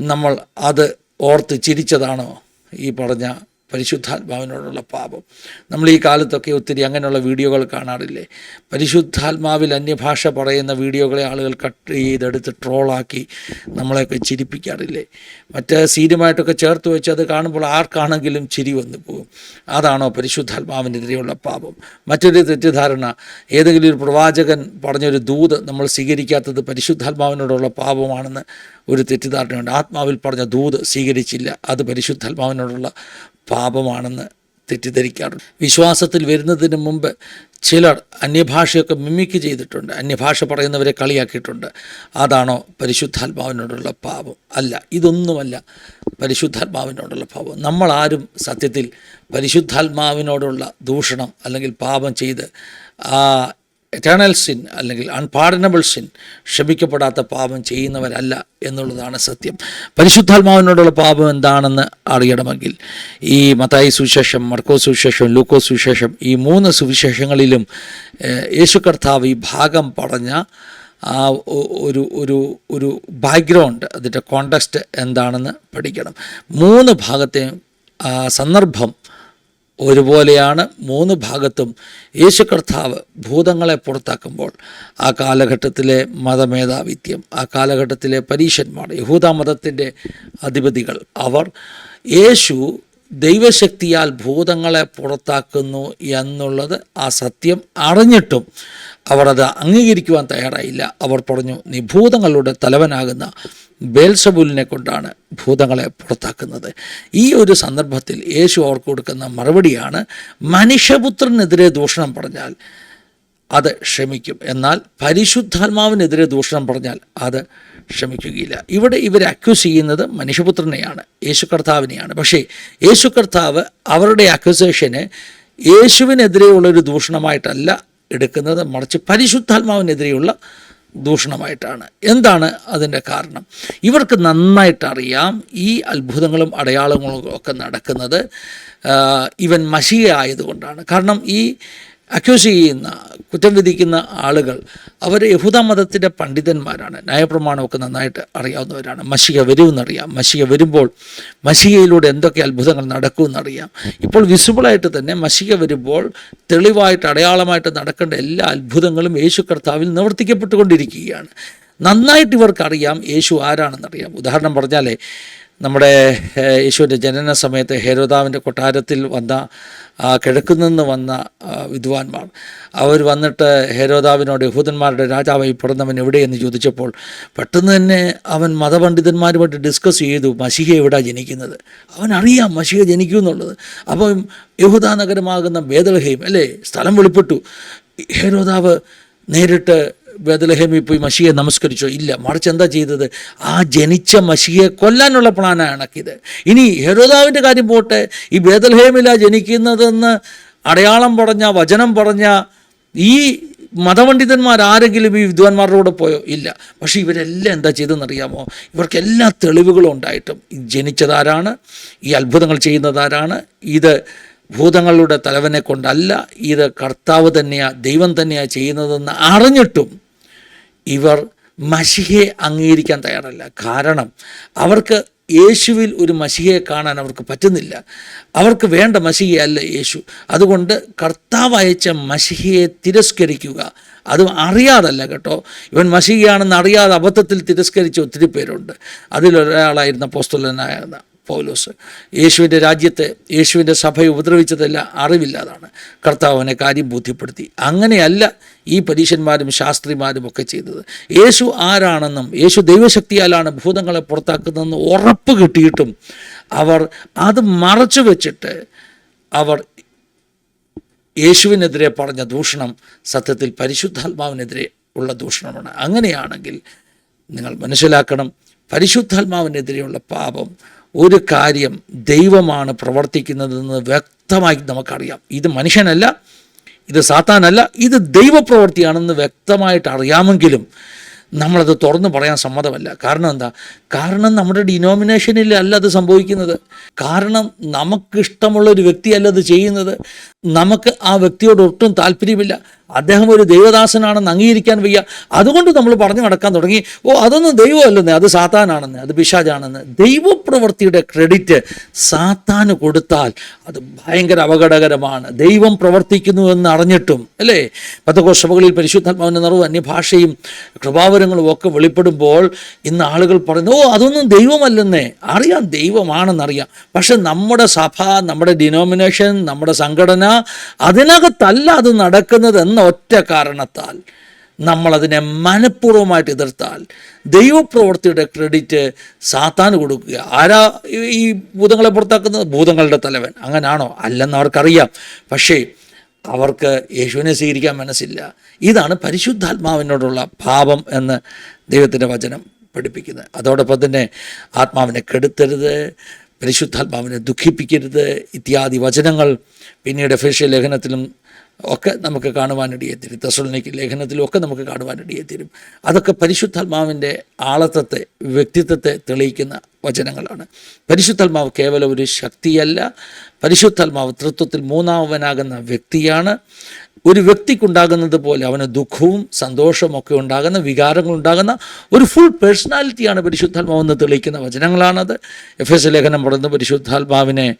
നമ്മൾ അത് ഓർത്ത് ചിരിച്ചതാണോ ഈ പറഞ്ഞ പരിശുദ്ധാത്മാവിനോടുള്ള പാപം. നമ്മൾ ഈ കാലത്തൊക്കെ ഒത്തിരി അങ്ങനെയുള്ള വീഡിയോകൾ കാണാറില്ലേ? പരിശുദ്ധാത്മാവിൽ അന്യഭാഷ പറയുന്ന വീഡിയോകളെ ആളുകൾ കട്ട് ചെയ്തെടുത്ത് ട്രോളാക്കി നമ്മളെയൊക്കെ ചിരിപ്പിക്കാറില്ലേ? മറ്റ് സീനുമായിട്ടൊക്കെ ചേർത്ത് വെച്ച് അത് കാണുമ്പോൾ ആർക്കാണെങ്കിലും ചിരി വന്നു പോകും. അതാണോ പരിശുദ്ധാത്മാവിനെതിരെയുള്ള പാപം? മറ്റൊരു തെറ്റിദ്ധാരണ ഏതെങ്കിലും ഒരു പ്രവാചകൻ പറഞ്ഞൊരു ദൂത് നമ്മൾ സ്വീകരിക്കാത്തത് പരിശുദ്ധാത്മാവിനോടുള്ള പാപമാണെന്ന് ഒരു തെറ്റിദ്ധാരണയുണ്ട്. ആത്മാവിൽ പറഞ്ഞ ദൂത് സ്വീകരിച്ചില്ല. അത് പരിശുദ്ധാത്മാവിനോടുള്ള പാപമാണെന്ന് തെറ്റിദ്ധരിക്കാറുണ്ട്. വിശ്വാസത്തിൽ വരുന്നതിന് മുമ്പ് ചിലർ അന്യഭാഷയൊക്കെ മിമിക്ക് ചെയ്തിട്ടുണ്ട്. അന്യഭാഷ പറയുന്നവരെ കളിയാക്കിയിട്ടുണ്ട്. അതാണോ പരിശുദ്ധാത്മാവിനോടുള്ള പാപം? അല്ല ഇതൊന്നുമല്ല പരിശുദ്ധാത്മാവിനോടുള്ള പാപം. നമ്മളാരും സത്യത്തിൽ പരിശുദ്ധാത്മാവിനോടുള്ള ദൂഷണം അല്ലെങ്കിൽ പാപം ചെയ്ത് ആ എറ്റേണൽ സിൻ അല്ലെങ്കിൽ അൺപാർഡനബിൾ സിൻ ക്ഷമിക്കപ്പെടാത്ത പാപം ചെയ്യുന്നവരല്ല എന്നുള്ളതാണ് സത്യം. പരിശുദ്ധാത്മാവിനോടുള്ള പാപം എന്താണെന്ന് അറിയണമെങ്കിൽ ഈ മതായി സുവിശേഷം മർക്കോ സുവിശേഷം ലൂക്കോ സുവിശേഷം ഈ മൂന്ന് സുവിശേഷങ്ങളിലും യേശു കർത്താവ് ഈ ഭാഗം പറഞ്ഞ ആ ഒരു ഒരു ഒരു ബാക്ക്ഗ്രൗണ്ട് അതിന്റെ കോണ്ടക്സ്റ്റ് എന്താണെന്ന് പഠിക്കണം. മൂന്ന് ഭാഗത്തെയും സന്ദർഭം ഒരുപോലെയാണ് മൂന്ന് ഭാഗത്തും യേശു കർത്താവ് ഭൂതങ്ങളെ പുറത്താക്കുമ്പോൾ. ആ കാലഘട്ടത്തിലെ മതമേധാവിത്യം ആ കാലഘട്ടത്തിലെ പരീശന്മാർ യഹൂദ മതത്തിന്റെ അധിപതികൾ അവർ യേശു ദൈവശക്തിയാൽ ഭൂതങ്ങളെ പുറത്താക്കുന്നു എന്നുള്ളത് ആ സത്യം അറിഞ്ഞിട്ടും അവർ അത് അംഗീകരിക്കുവാൻ തയ്യാറായില്ല. അവർ പറഞ്ഞു നീ ഭൂതങ്ങളുടെ തലവനാകുന്ന ബേൽസബുലിനെ കൊണ്ടാണ് ഭൂതങ്ങളെ പുറത്താക്കുന്നത്. ഈ ഒരു സന്ദർഭത്തിൽ യേശു അവർക്ക് കൊടുക്കുന്ന മറുപടിയാണ് മനുഷ്യപുത്രനെതിരെ ദൂഷണം പറഞ്ഞാൽ അത് ക്ഷമിക്കും. എന്നാൽ പരിശുദ്ധാത്മാവിനെതിരെ ദൂഷണം പറഞ്ഞാൽ അത് ക്ഷമിക്കുകയില്ല. ഇവിടെ ഇവർ അക്യൂസ് ചെയ്യുന്നത് മനുഷ്യപുത്രനെയാണ് യേശു കർത്താവിനെയാണ് പക്ഷേ യേശു കർത്താവ് അവരുടെ അക്യൂസേഷന് യേശുവിനെതിരെയുള്ളൊരു ദൂഷണമായിട്ടല്ല എടുക്കുന്നത്. മറിച്ച് പരിശുദ്ധാത്മാവിനെതിരെയുള്ള ദൂഷണമായിട്ടാണ്. എന്താണ് അതിന്റെ കാരണം? ഇവർക്ക് നന്നായിട്ടറിയാം ഈ അത്ഭുതങ്ങളും അടയാളങ്ങളും ഒക്കെ നടക്കുന്നത് ഇവൻ മഷിക ആയതുകൊണ്ടാണ് കാരണം ഈ അക്യൂസ് ചെയ്യുന്ന കുറ്റം വിധിക്കുന്ന ആളുകൾ അവർ യഹൂദ മതത്തിന്റെ പണ്ഡിതന്മാരാണ്. ന്യായപ്രമാണമൊക്കെ നന്നായിട്ട് അറിയാവുന്നവരാണ്. മഷിക വരുമെന്നറിയാം. മഷിക വരുമ്പോൾ മഷികയിലൂടെ എന്തൊക്കെ അത്ഭുതങ്ങൾ നടക്കുമെന്നറിയാം. ഇപ്പോൾ വിസിബിളായിട്ട് തന്നെ മഷിക വരുമ്പോൾ തെളിവായിട്ട് അടയാളമായിട്ട് നടക്കേണ്ട എല്ലാ അത്ഭുതങ്ങളും യേശു കർത്താവിൽ നിവർത്തിക്കപ്പെട്ടുകൊണ്ടിരിക്കുകയാണ്. നന്നായിട്ട് ഇവർക്കറിയാം യേശു ആരാണെന്നറിയാം. ഉദാഹരണം പറഞ്ഞാലേ നമ്മുടെ യേശുവിന്റെ ജനന സമയത്ത് ഹേരോദാവിന്റെ കൊട്ടാരത്തിൽ വന്ന കിഴക്കു നിന്ന് വന്ന വിദ്വാൻമാർ. അവർ വന്നിട്ട് ഹേരോദാവിനോട് യഹൂദന്മാരുടെ രാജാവായി പിറന്നവൻ എവിടെയെന്ന് ചോദിച്ചപ്പോൾ പെട്ടെന്ന് തന്നെ അവൻ മതപണ്ഡിതന്മാരുമായിട്ട് ഡിസ്കസ് ചെയ്തു മഷിഹ എവിടെ ജനിക്കുന്നത്? അവൻ അറിയാം മഷിഹ ജനിക്കുമെന്നുള്ളത് അപ്പം യഹൂദാനഗരമാകുന്ന നഗരമാകുന്ന ബേദലഹേം അല്ലേ? സ്ഥലം വെളിപ്പെട്ടു. ഹേരോദാവ് നേരിട്ട് ബദലഹേമിൽ പോയി മഷിയെ നമസ്കരിച്ചോ? ഇല്ല. മറിച്ച് എന്താ ചെയ്തത്? ആ ജനിച്ച മഷിയെ കൊല്ലാനുള്ള പ്ലാനാണ് ഇണക്കിയത് ഇനി ഹെരോദാവിന്റെ കാര്യം പോട്ടെ. ഈ ബേദൽഹേമിലാ ജനിക്കുന്നതെന്ന് അടയാളം പറഞ്ഞ വചനം പറഞ്ഞ ഈ മതപണ്ഡിതന്മാർ ആരെങ്കിലും ഈ വിദ്വാൻമാരുടെ കൂടെ പോയോ? ഇല്ല. പക്ഷേ ഇവരെല്ലാം എന്താ ചെയ്തെന്നറിയാമോ ഇവർക്ക് എല്ലാ തെളിവുകളും ഉണ്ടായിട്ടും. ജനിച്ചതാരാണ്? ഈ അത്ഭുതങ്ങൾ ചെയ്യുന്നതാരാണ്? ഇത് ഭൂതങ്ങളുടെ തലവനെ കൊണ്ടല്ല. ഇത് കർത്താവ് തന്നെയാണ് ദൈവം തന്നെയാണ് ചെയ്യുന്നതെന്ന് അറിഞ്ഞിട്ടും ഇവർ മഷിഹയെ അംഗീകരിക്കാൻ തയ്യാറല്ല. കാരണം അവർക്ക് യേശുവിൽ ഒരു മഷിഹയെ കാണാൻ അവർക്ക് പറ്റുന്നില്ല. അവർക്ക് വേണ്ട മഷിഹയല്ല യേശു. അതുകൊണ്ട് കർത്താവ് അയച്ച മഷിഹയെ തിരസ്കരിക്കുക. അത് അറിയാതല്ല കേട്ടോ. ഇവൻ മഷിഹയാണെന്ന് അറിയാതെ അബദ്ധത്തിൽ തിരസ്കരിച്ച ഒത്തിരി പേരുണ്ട്. അതിലൊരാളായിരുന്ന പോസ്തുലനായിരുന്ന പൗലോസ്. യേശുവിന്റെ രാജ്യത്തെ യേശുവിന്റെ സഭയെ ഉപദ്രവിച്ചതെല്ലാം അറിവില്ലാതാണ്. കർത്താവ് അവനെ കാര്യം ബോധ്യപ്പെടുത്തി. അങ്ങനെയല്ല ഈ പരീശന്മാരും ശാസ്ത്രിമാരും ഒക്കെ ചെയ്തത്. യേശു ആരാണെന്നും യേശു ദൈവശക്തിയാലാണ് ഭൂതങ്ങളെ പുറത്താക്കുന്നതെന്ന് ഉറപ്പ് കിട്ടിയിട്ടും അവർ അത് മറച്ചു വെച്ചിട്ട് അവർ യേശുവിനെതിരെ പറഞ്ഞ ദൂഷണം സത്യത്തിൽ പരിശുദ്ധാത്മാവിനെതിരെ ഉള്ള ദൂഷണമാണ്. അങ്ങനെയാണെങ്കിൽ നിങ്ങൾ മനസ്സിലാക്കണം പരിശുദ്ധാത്മാവിനെതിരെയുള്ള പാപം ഒരു കാര്യം ദൈവമാണ് പ്രവർത്തിക്കുന്നതെന്ന് വ്യക്തമായി നമുക്കറിയാം. ഇത് മനുഷ്യനല്ല ഇത് സാത്താനല്ല ഇത് ദൈവപ്രവൃത്തിയാണെന്ന് വ്യക്തമായിട്ട് അറിയാമെങ്കിലും നമ്മളത് തുറന്നു പറയാൻ സമ്മതമല്ല. കാരണം എന്താ? കാരണം നമ്മുടെ ഡിനോമിനേഷനിൽ അല്ല അത് സംഭവിക്കുന്നത്. കാരണം നമുക്കിഷ്ടമുള്ള ഒരു വ്യക്തിയല്ല അത് ചെയ്യുന്നത്. നമുക്ക് ആ വ്യക്തിയോട് ഒട്ടും താല്പര്യമില്ല. അദ്ദേഹം ഒരു ദൈവദാസനാണെന്ന് അംഗീകരിക്കാൻ വയ്യ. അതുകൊണ്ട് നമ്മൾ പറഞ്ഞു നടക്കാൻ തുടങ്ങി. ഓ അതൊന്നും ദൈവമല്ലെന്ന് അത് സാത്താനാണെന്ന് അത് പിശാജാണെന്ന് ദൈവപ്രവൃത്തിയുടെ ക്രെഡിറ്റ് സാത്താന് കൊടുത്താൽ അത് ഭയങ്കര അപകടകരമാണ്. ദൈവം പ്രവർത്തിക്കുന്നു എന്ന് അറിഞ്ഞിട്ടും അല്ലേ? പത്തകോശഭകളിൽ പരിശുദ്ധാത്മാവിന്റെ നിറവ് അന്യഭാഷയും കൃപാവരങ്ങളും ഒക്കെ വെളിപ്പെടുമ്പോൾ ഇന്ന് ആളുകൾ പറയുന്നു ഓ അതൊന്നും ദൈവമല്ലെന്നേ. അറിയാം ദൈവമാണെന്നറിയാം. പക്ഷെ നമ്മുടെ സഭ നമ്മുടെ ഡിനോമിനേഷൻ നമ്മുടെ സംഘടന അതിനകത്തല്ല അത് നടക്കുന്നത് എന്ന ഒറ്റ കാരണത്താൽ. നമ്മളതിനെ മനഃപൂർവമായിട്ട് എതിർത്താൽ ദൈവപ്രവൃത്തിയുടെ ക്രെഡിറ്റ് സാത്താന് കൊടുക്കുക. ആരാ ഈ ഭൂതങ്ങളെ പുറത്താക്കുന്നത്? ഭൂതങ്ങളുടെ തലവൻ. അങ്ങനാണോ? അല്ലെന്ന് അവർക്കറിയാം. പക്ഷേ അവർക്ക് യേശുവിനെ സ്വീകരിക്കാൻ മനസ്സില്ല. ഇതാണ് പരിശുദ്ധാത്മാവിനോടുള്ള പാപം എന്ന് ദൈവത്തിന്റെ വചനം പഠിപ്പിക്കുന്നത്. അതോടൊപ്പം തന്നെ ആത്മാവിനെ കെടുത്തരുത്. പരിശുദ്ധാത്മാവിനെ ദുഃഖിപ്പിക്കരുത് ഇത്യാദി വചനങ്ങൾ പിന്നീട് ഫേഷ്യ ലേഖനത്തിലും ഒക്കെ നമുക്ക് കാണുവാനിടയെ തരും. തെസലോനിക്ക് ലേഖനത്തിലും ഒക്കെ നമുക്ക് കാണുവാനിടയെ തരും. അതൊക്കെ പരിശുദ്ധാത്മാവിന്റെ ആളത്വത്തെ വ്യക്തിത്വത്തെ തെളിയിക്കുന്ന വചനങ്ങളാണ്. പരിശുദ്ധാത്മാവ് കേവലം ഒരു ശക്തിയല്ല. പരിശുദ്ധാത്മാവ് തൃത്വത്തിൽ മൂന്നാമവനാകുന്ന വ്യക്തിയാണ്. ഒരു വ്യക്തിക്കുണ്ടാകുന്നത് പോലെ അവന് ദുഃഖവും സന്തോഷവും ഒക്കെ ഉണ്ടാകുന്ന വികാരങ്ങൾ ഉണ്ടാകുന്ന ഒരു ഫുൾ പേഴ്സണാലിറ്റിയാണ് പരിശുദ്ധാത്മാവെന്ന് തെളിയിക്കുന്ന വചനങ്ങളാണത്. എഫ് എസ് ലേഖനം പറയുന്ന പരിശുദ്ധാത്മാവിനെ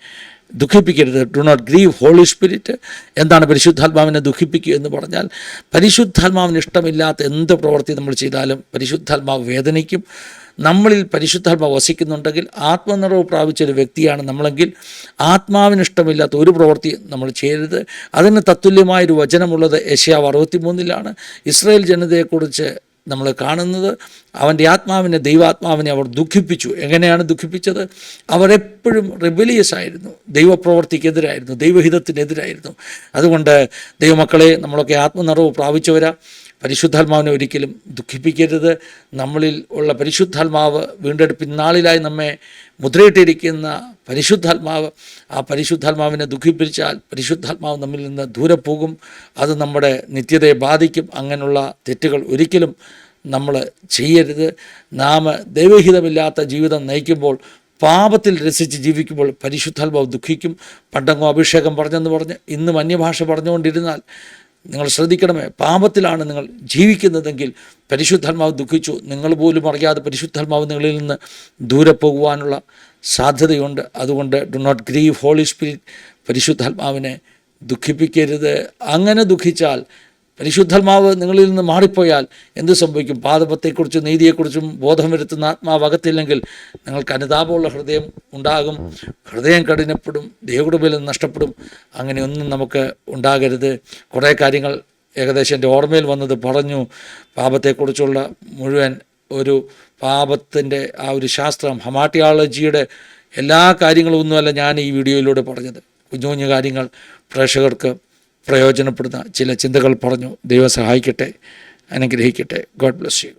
ദുഃഖിപ്പിക്കരുത്. Do not grieve holy spirit എന്താണ് പരിശുദ്ധാത്മാവിനെ ദുഃഖിപ്പിക്കുക എന്ന് പറഞ്ഞാൽ പരിശുദ്ധാത്മാവിന് ഇഷ്ടമില്ലാത്ത എന്ത് പ്രവൃത്തി നമ്മൾ ചെയ്താലും പരിശുദ്ധാത്മാവ് വേദനിക്കും. നമ്മളിൽ പരിശുദ്ധാത്മ വസിക്കുന്നുണ്ടെങ്കിൽ ആത്മനിറവ് പ്രാപിച്ച ഒരു വ്യക്തിയാണ് നമ്മളെങ്കിൽ ആത്മാവിനിഷ്ടമില്ലാത്ത ഒരു പ്രവൃത്തി നമ്മൾ ചെയ്യരുത്. അതിന് തത്തുല്യമായൊരു വചനമുള്ളത് യശയാവ് അറുപത്തിമൂന്നിലാണ്. ഇസ്രായേൽ ജനതയെക്കുറിച്ച് നമ്മൾ കാണുന്നത് അവന്റെ ആത്മാവിനെ ദൈവാത്മാവിനെ അവർ ദുഃഖിപ്പിച്ചു. എങ്ങനെയാണ് ദുഃഖിപ്പിച്ചത്? അവരെപ്പോഴും റെബലിയസ് ആയിരുന്നു. ദൈവപ്രവർത്തിക്കെതിരായിരുന്നു. ദൈവഹിതത്തിനെതിരായിരുന്നു. അതുകൊണ്ട് ദൈവമക്കളെ നമ്മളൊക്കെ ആത്മനിറവ് പ്രാപിച്ചവരാ. പരിശുദ്ധാത്മാവിനെ ഒരിക്കലും ദുഃഖിപ്പിക്കരുത്. നമ്മളിൽ ഉള്ള പരിശുദ്ധാത്മാവ് വീണ്ടെടുപ്പിൻ നാളിലായി നമ്മെ മുദ്രയിട്ടിരിക്കുന്ന പരിശുദ്ധാത്മാവ് ആ പരിശുദ്ധാത്മാവിനെ ദുഃഖിപ്പിച്ചാൽ പരിശുദ്ധാത്മാവ് നമ്മിൽ നിന്ന് ദൂരെ പോകും. അത് നമ്മുടെ നിത്യതയെ ബാധിക്കും. അങ്ങനെയുള്ള തെറ്റുകൾ ഒരിക്കലും നമ്മൾ ചെയ്യരുത്. നാം ദൈവഹിതമില്ലാത്ത ജീവിതം നയിക്കുമ്പോൾ പാപത്തിൽ രസിച്ച് ജീവിക്കുമ്പോൾ പരിശുദ്ധാത്മാവ് ദുഃഖിക്കും. പണ്ടങ്ങോ അഭിഷേകം പറഞ്ഞെന്ന് പറഞ്ഞ് ഇന്നും അന്യഭാഷ പറഞ്ഞുകൊണ്ടിരുന്നാൽ നിങ്ങൾ ശ്രദ്ധിക്കണമേ പാപത്തിലാണ് നിങ്ങൾ ജീവിക്കുന്നതെങ്കിൽ പരിശുദ്ധാത്മാവ് ദുഃഖിച്ചു. നിങ്ങൾ പോലും അറിയാതെ പരിശുദ്ധാത്മാവ് നിങ്ങളിൽ നിന്ന് ദൂരെ പോകുവാനുള്ള സാധ്യതയുണ്ട്. അതുകൊണ്ട് do not grieve holy spirit പരിശുദ്ധാത്മാവിനെ ദുഃഖിപ്പിക്കരുത്. അങ്ങനെ ദുഃഖിച്ചാൽ പരിശുദ്ധാത്മാവ് നിങ്ങളിൽ നിന്ന് മാറിപ്പോയാൽ എന്ത് സംഭവിക്കും? പാദപത്തെക്കുറിച്ചും നീതിയെക്കുറിച്ചും ബോധം വരുത്തുന്ന ആത്മാവ് അകത്തില്ലെങ്കിൽ നിങ്ങൾക്ക് അനുതാപമുള്ള ഹൃദയം ഉണ്ടാകും. ഹൃദയം കഠിനപ്പെടും ദൈവകൃപയിലും നഷ്ടപ്പെടും. അങ്ങനെയൊന്നും നമുക്ക് ഉണ്ടാകരുത്. കുറേ കാര്യങ്ങൾ ഏകദേശം എന്റെ ഓർമ്മയിൽ വന്നത് പറഞ്ഞു. പാപത്തെക്കുറിച്ചുള്ള മുഴുവൻ ഒരു പാപത്തിന്റെ ആ ഒരു ശാസ്ത്രം ഹമാട്ടിയോളജിയുടെ എല്ലാ കാര്യങ്ങളും ഒന്നുമല്ല ഞാൻ ഈ വീഡിയോയിലൂടെ പറഞ്ഞത്. കുഞ്ഞു കുഞ്ഞു കാര്യങ്ങൾ പ്രേക്ഷകർക്ക് പ്രയോജനപ്പെടുന്ന ചില ചിന്തകൾ പറഞ്ഞു. ദൈവം സഹായിക്കട്ടെ അനുഗ്രഹിക്കട്ടെ. God bless you.